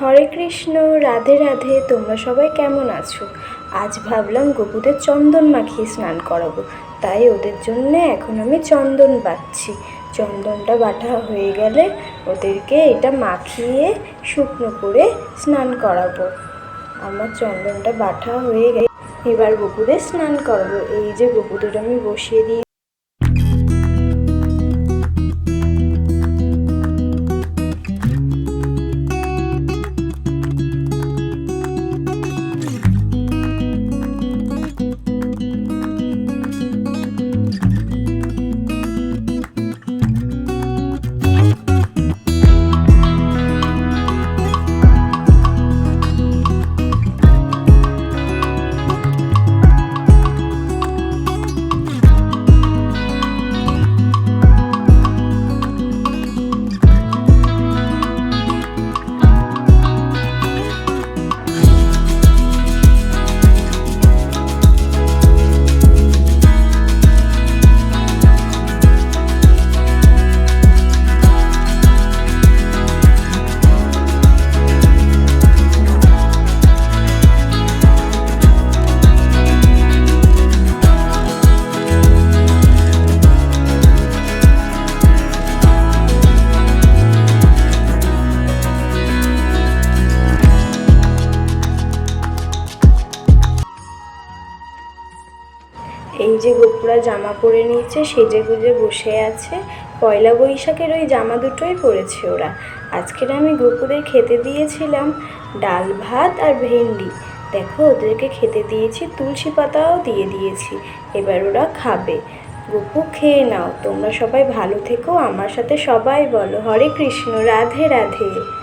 হরে কৃষ্ণ, রাধে রাধে, তোমরা সবাই কেমন আছো? আজ ভাবলাম গপুদের চন্দন মাখিয়ে স্নান করাবো, তাই ওদের জন্য এখন আমি চন্দন বাটছি চন্দনটা বাটা হয়ে গেলে ওদেরকে এটা মাখিয়ে শুকনো করে স্নান করাবো। আমার চন্দনটা বাটা হয়ে গেলে এবার গপুদের স্নান করাবো। এই যে গপুদের আমি বসিয়ে দিই। এই যে গোপুরা জামা পরে নিয়েছে, সেজে গুজে বসে আছে। পয়লা বৈশাখের ওই জামা দুটোই পরেছে ওরা। আজকের আমি গোপুদের খেতে দিয়েছিলাম ডাল ভাত আর ভেন্ডি। দেখো, ওদেরকে খেতে দিয়েছি, তুলসী পাতাও দিয়ে দিয়েছি। এবার ওরা খাবে। গপু, খেয়ে নাও। তোমরা সবাই ভালো থেকো। আমার সাথে সবাই বলো। হরে কৃষ্ণ, রাধে রাধে।